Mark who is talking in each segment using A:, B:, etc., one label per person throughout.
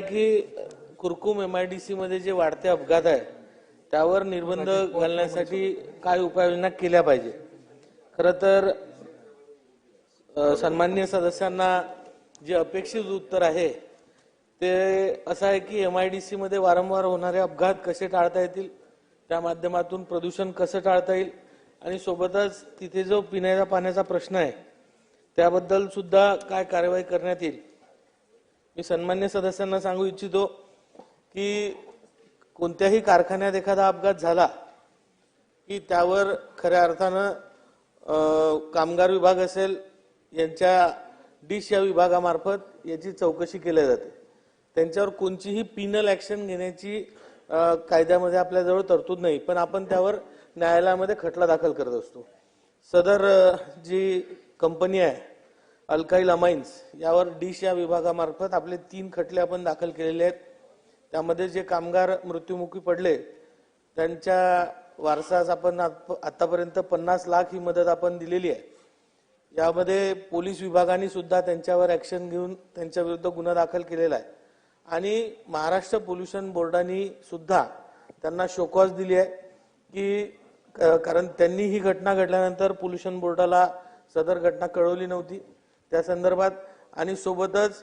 A: की कुरकुम एमआयडीसी मध्ये जे वाढते अपघात आहे त्यावर निर्बंध घालण्यासाठी काय उपाययोजना केल्या पाहिजे? खर तर सन्मान्य सदस्यांना जे अपेक्षित उत्तर आहे ते असं आहे की एम आय डी मध्ये वारंवार होणारे अपघात कसे टाळता येतील? त्या माध्यमातून प्रदूषण कसं टाळता येईल? आणि सोबतच तिथे जो पिण्याच्या पाण्याचा प्रश्न आहे त्याबद्दल सुद्धा काय कारवाई करण्यात येईल? मी सन्मान्य सदस्यांना सांगू इच्छितो की कोणत्याही कारखान्यात एखादा अपघात झाला की त्यावर खऱ्या अर्थानं कामगार विभाग असेल यांच्या डिश या विभागामार्फत याची चौकशी केली जाते. त्यांच्यावर कोणतीही पिनल ॲक्शन घेण्याची कायद्यामध्ये आपल्याजवळ तरतूद नाही पण आपण त्यावर न्यायालयामध्ये खटला दाखल करत असतो. सदर जी कंपनी आहे अल्काईल अमाइन्स यावर डिश या विभागामार्फत आपले तीन खटले आपण दाखल केलेले आहेत. त्यामध्ये जे कामगार मृत्युमुखी पडले त्यांच्या वारसास आपण आतापर्यंत पन्नास लाख ही मदत आपण दिलेली आहे. यामध्ये पोलीस विभागाने सुद्धा त्यांच्यावर ऍक्शन घेऊन त्यांच्या विरुद्ध गुन्हा दाखल केलेला आहे. आणि महाराष्ट्र पोल्युशन बोर्डाने सुद्धा त्यांना शोकॉज दिली आहे की क- कारण त्यांनी ही घटना घडल्यानंतर पोल्युशन बोर्डाला सदर घटना कळवली नव्हती. त्या संदर्भात आणि सोबतच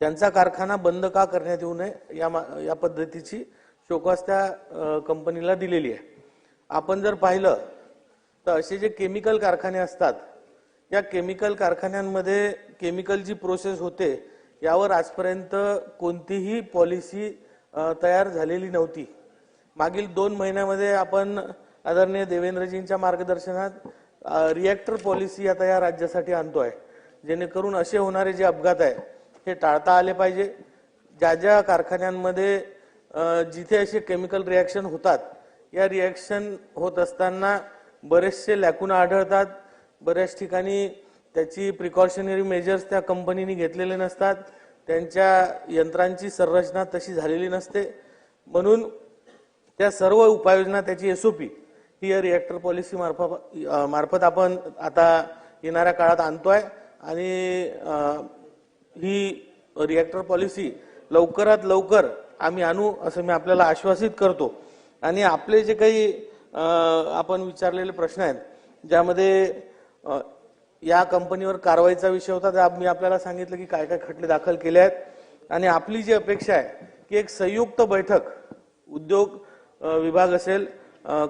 A: त्यांचा कारखाना बंद का करण्यात येऊ नये या मा- या पद्धतीची शोकास त्या कंपनीला दिलेली आहे. आपण जर पाहिलं तर असे जे केमिकल कारखाने असतात या केमिकल कारखान्यांमध्ये केमिकल जी प्रोसेस होते यावर आजपर्यंत कोणतीही पॉलिसी तयार झालेली नव्हती. मागील दोन महिन्यामध्ये आपण आदरणीय देवेंद्रजींच्या मार्गदर्शनात रिॲक्टर पॉलिसी आता या राज्यासाठी आणतो आहे जेणेकरून असे होणारे जे अपघात आहे हे टाळता आले पाहिजे. ज्या ज्या कारखान्यांमध्ये जिथे असे केमिकल रिॲक्शन होतात या रिॲक्शन होत असताना बरेचसे लॅकुना आढळतात. बऱ्याच ठिकाणी त्याची प्रिकॉशनरी मेजर्स त्या कंपनीने घेतलेले नसतात. त्यांच्या यंत्रांची संरचना तशी झालेली नसते. म्हणून त्या सर्व उपाययोजना त्याची एसओपी ही या रिॲक्टर पॉलिसी मार्फत मार्फत आपण आता येणाऱ्या काळात आणतो आहे आणि ही रिॲक्टर पॉलिसी लवकरात लवकर आम्ही आणू असं मी आपल्याला आश्वासित करतो. आणि आपले जे काही आपण विचारलेले प्रश्न आहेत ज्यामध्ये या कंपनीवर कारवाईचा विषय होता तर मी आपल्याला सांगितलं की काय काय खटले दाखल केले आहेत. आणि आपली जी अपेक्षा आहे की एक संयुक्त बैठक उद्योग विभाग असेल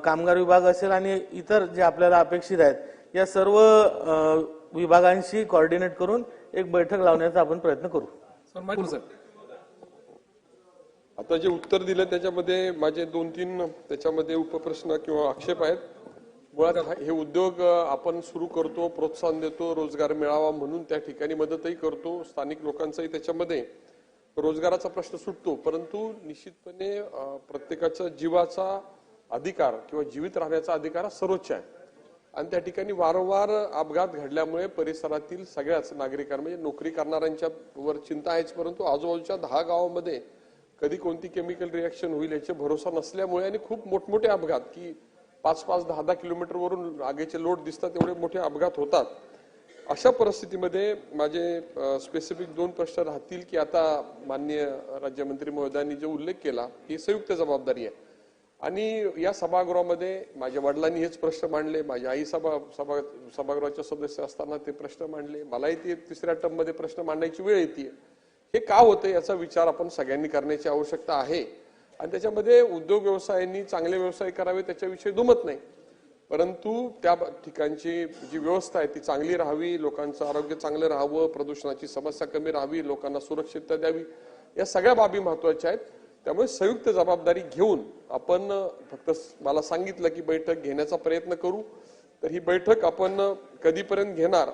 A: कामगार विभाग असेल आणि इतर जे आपल्याला अपेक्षित आहेत या सर्व विभागांशी कॉर्डिनेट करून एक बैठक लावण्याचा आपण प्रयत्न करू.
B: सर
C: आता जे उत्तर दिलं त्याच्यामध्ये माझे दोन तीन त्याच्यामध्ये उपप्रश्न किंवा आक्षेप आहेत. मुळात हा- हे उद्योग आपण सुरू करतो प्रोत्साहन देतो रोजगार मिळावा म्हणून त्या ठिकाणी मदतही करतो. स्थानिक लोकांचाही त्याच्यामध्ये रोजगाराचा प्रश्न सुटतो. परंतु निश्चितपणे प्रत्येकाचा जीवाचा अधिकार किंवा जीवित राहण्याचा अधिकार हा सर्वोच्च आहे. आणि त्या ठिकाणी वारंवार अपघात घडल्यामुळे परिसरातील सगळ्याच नागरिकांना म्हणजे नोकरी करणाऱ्यांच्या वर चिंता आहेच परंतु आजूबाजूच्या दहा गावामध्ये कधी कोणती केमिकल रिॲक्शन होईल याचे भरोसा नसल्यामुळे आणि खूप मोठमोठे अपघात की पाच पाच दहा दहा किलोमीटरवरून आगेचे लोट दिसतात एवढे मोठे अपघात होतात. अशा परिस्थितीमध्ये माझे स्पेसिफिक दोन प्रश्न राहतील की आता माननीय राज्यमंत्री महोदयांनी जो उल्लेख केला ही संयुक्त जबाबदारी आहे. आणि या सभागृहामध्ये माझ्या वडिलांनी हेच प्रश्न मांडले माझी आई सभा सभा सभागृहाचे सदस्य असताना ते प्रश्न मांडले. मलाही ते तिसऱ्या टर्ममध्ये प्रश्न मांडायची वेळ येते हे का होतं याचा विचार आपण सगळ्यांनी करण्याची आवश्यकता आहे. आणि त्याच्यामध्ये उद्योग व्यवसायांनी चांगले व्यवसाय करावे त्याच्याविषयी दुमत नाही. परंतु त्या ठिकाणची जी व्यवस्था आहे ती चांगली राहावी लोकांचं आरोग्य चांगलं राहावं प्रदूषणाची समस्या कमी राहावी लोकांना सुरक्षितता द्यावी या सगळ्या बाबी महत्त्वाच्या आहेत. त्यामुळे संयुक्त जबाबदारी घेऊन आपण फक्त मला सांगितलं की बैठक घेण्याचा प्रयत्न करू. तर ही बैठक आपण कधीपर्यंत घेणार?